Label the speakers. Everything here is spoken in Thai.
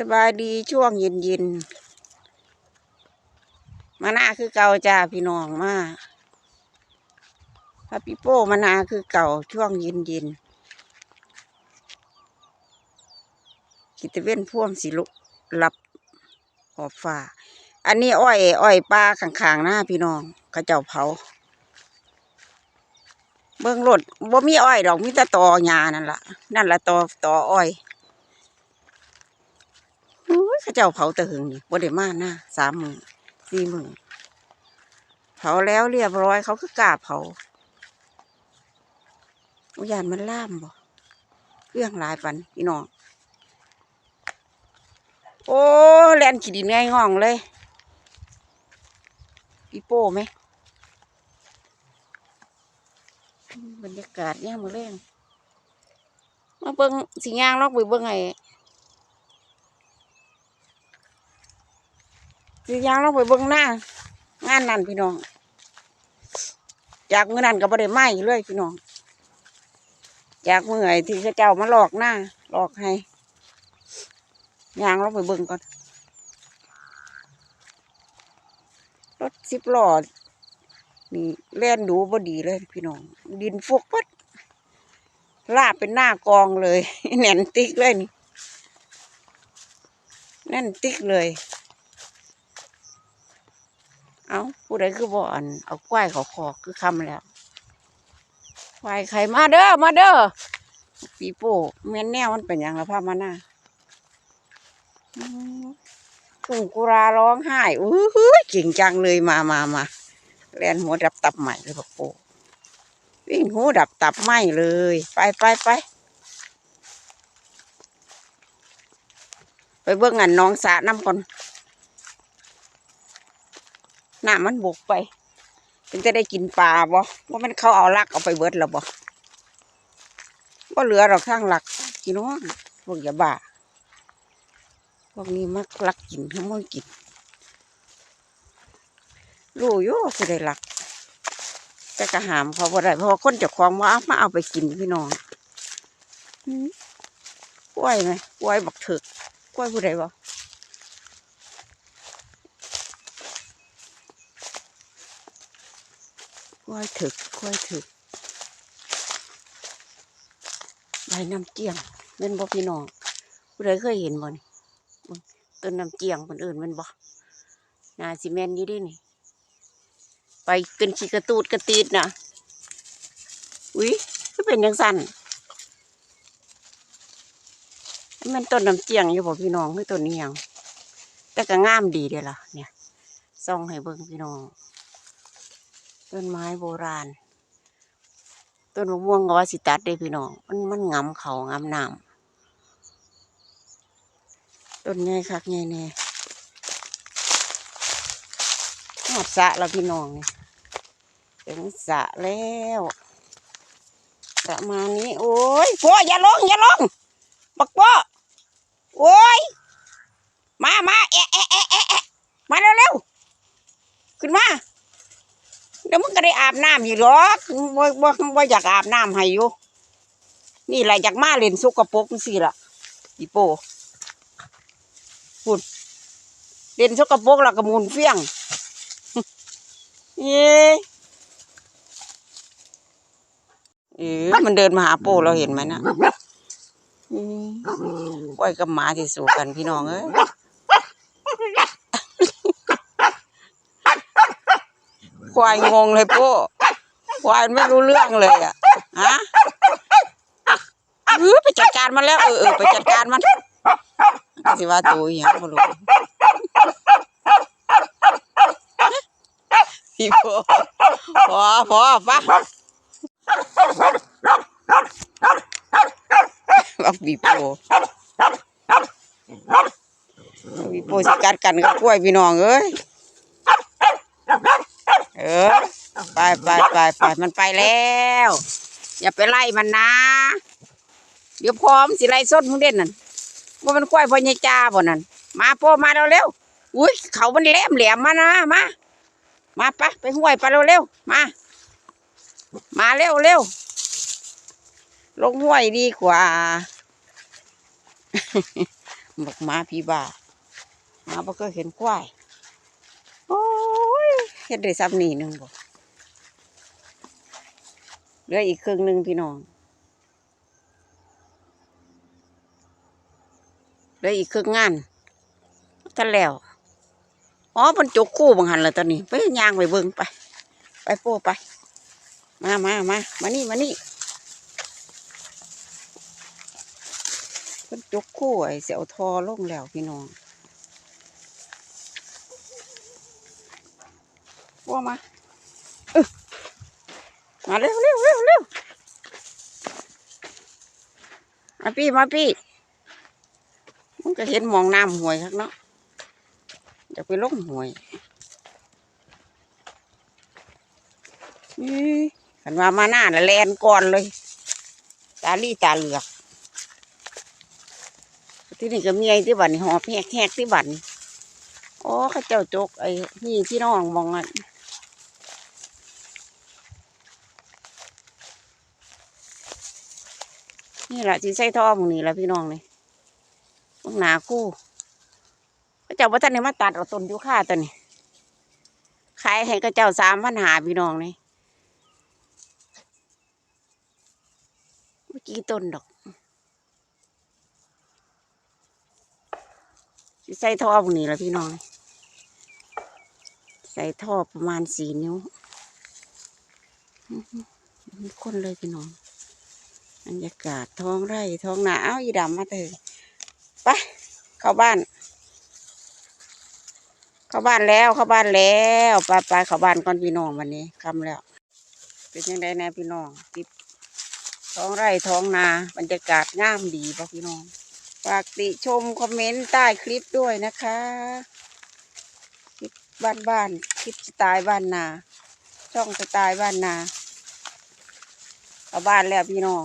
Speaker 1: สบายดีช่วงเย็นเย็นมาหน้าคือเก่าจ้าพี่น้องมาพระปิโป้มานาคือเก่าช่วงเย็นเย็นกิตเว้นพ่วงสิลุหลับขอบฟ้า อันนี้อ้อยอ้อยปลาข้างๆหน้าพี่น้องเขาเจ้าเผา เบิ่งรถบ่มีอ้อยดอกมีแต่ตอหญ้านั่นล่ะนั่นละตอตออ้อย โอ้ยเขาเจ้าเผาแตะหึงนี่บ่ได้มาหน้าสามมือสี่มือเผาแล้วเรียบร้อยเขาก็กล้าเผาอุยานมันล่ามบ่เรื่องหลายปันพี่น้องโอ้แลนขีดินง่ายง่องเลยพี่โป้ไหมบรรยากาศย่ามมือแรงมาเบิ่งสิย่างลอกไปเบิ่งไง สิย่างลอกไปเบิ่งหน้างานนั่นพี่น้องจากมือนั่นก็บ่ได้ไหม้เลยพี่น้องจากมือไอ้ที่เขาเจ้ามาหลอกหน้าหลอกให้ย่างลอกไปเบิ่งก่อนรถสิบล้อนี่แล่นดูบ่ดีเลยพี่น้อง ดินฟุกปัดลาบเป็นหน้ากองเลยแน่นติ๊กเลยนี่แน่นติ๊กเลย เอาผู้ใดคือบ่อนเอาควายเขาคอคือคำแล้วควายไข่มาเด้อมาเด้อปีโป้แม่นแนวมันเป็นอย่างละพาพมาหน้ากุ้งกุราร้องไห้อู้หูยเก่งจังเลยมามามาแลนหัวดับตับใหม่เลยบอกโป้วิ่งหัวดับตับไหมเลย ไปไปไปไปเบิ่งอันน้องสาน้ำก่อน น้ำมันบกไป ถึงจะได้กินปลาบ่ว่ามันเขาเอาลักเอาไปเบิดแล้วบ่ว่าเหลือหรอกข้างหลักกินน้องพวกยาบ้าพวกนี้มักลักกินทั้งมันกินรู้อยู่สิได้ลัก แต่กระหามเขาบ่ได้เพราะคนจะคลองว่ามาเอาไปกินพี่น้องกล้วยไหมกล้วยบักเถึกกล้วยผู้ใดบ่ กล้วยถึกกล้วยถึกใบน้ำเจียงเม่นบ่พี่น้องผู้ใดเคยเห็นบ่นี่ต้นน้ำเจียงคนอื่นแมันบ่นาซีเมนอยู่ดินี่ไปเป็นขี้กระตูดกระตีดนะอุ้ยก็เป็นยังสั่นมันต้นน้ำเจียงอยู่บ่พี่น้องคือต้นนี้ยังแต่ก็งามดีเด้ล่ะเนี่ยส่องให้เบิ่งพี่น้อง ต้นไม้โบราณ ต้นมะม่วงก็ว่าสิตัดได้พี่น้องมันมันงำเขางำน้ำต้นใหญ่คักใหญ่แน่หอดสะแล้วพี่น้องนี่ถึงสะแล้วประมาณนี้ โอ้ยพ่ออย่าลง อย่าลงบักพ่อโอ้ย มามาแอะแอะแอะแอะแอะมาเร็วเร็วขึ้นมา เดี๋ยวมึงก็ได้อาบน้ำอยู่หรอกบ่บ่บ่อยากอาบน้ำให้อยู่นี่แหละอยากมาเล่นสุกปรกสิล่ะอีโปพูดเล่นสุกปรกล้วก็หมุนเฟี้ยงเย้เออมันเดินมาหาโป้เราเห็นไหมนะอืมปล่อยกับหมาที่สู่กันพี่น้องเอ้ย ควายงงเลยโป้ควายไม่รู้เรื่องเลยอะฮะเออไปจัดการมันแล้วเออเออไปจัดการมันสิว่าตัวอย่างบ่รู้พี่โป้พอพอปะบักบีโปบีโปสิกัดกันกับกล้วยพี่น้องเอ้ย ออ ไปไปไปไปมันไปแล้ว อย่าไปไล่มันนะ เดี๋ยวพร้อมสิไล่ส้นมึงเด่นนั่นว่ามันกล้วยพอใหญ่จ้าบ่นั่นมาโปมาเร็วๆอุ้ยเขามันแหลมแหลมมานะมามาปะไปห้วยไปเร็วๆมา มาเร็วเร็วลงห้วยดีกว่าบักมาพี่บ้ามาบ่เคยเห็นควาย เฮ็ดได้ซ้ำนี่หนึงบ่เหลืออีกครึ่งหนึงพี่น้องเหลืออีกครึ่งงานทันแล้วอ๋อมันจกคู่บางหันเลยตอนนี้ไปย่างไปเบิ่งไป ไปโป้ไป มามามามานี่มานี่มันจกคู่ไอ้เสียวทอลงแล้วพี่น้อง ว่ามาเออมาเร็วเร็วเร็วเร็วมาพี่มาพี่มันก็เห็นมองน้ำห่วยครับเนาะจะไปลงห่วยนี่ขันว่ามาหน้าละแลนก่อนเลย ตาลี่ตาเหลือก ที่นี่ก็มีไอ้ที่บันหอบแหกแหกที่บันโอ้ข้าเจ้าจกไอ้นี่ที่น้องมองอะ นี่แหละที่ใส่ท่อมึงนี่แหละพี่น้องนี่พวกหนาคู่เข้าเจ้าว่าท่านเนี่มาตัดเอาต้นยูคาตัวนี้ขายให้เข้าเจ้าสามพันหาพี่น้องนี่เมื่อกี้ต้นดอกสิใส่ท่อพวกนี้แหละพี่น้อง ใส่ท่อประมาณสี่นิ้วคนเลยพี่น้อง บรรยากาศท้องไร่ท้องนาเอ้าอีดำมาเถอะไปเข้าบ้าน เข้าบ้านแล้วเข้าบ้านแล้วไปไปเข้าบ้านก่อนพี่น้องวันนี้คำแล้ว เป็นยังไงแน่พี่น้องติดท้องไร่ท้องนาบรรยากาศงามดีป่ะพี่น้องฝากติชมคอมเมนต์ใต้คลิปด้วยนะคะคลิปบ้านบ้านคลิปสไตล์บ้านนา ช่องสไตล์บ้านนาเอาบ้านแล้วพี่น้อง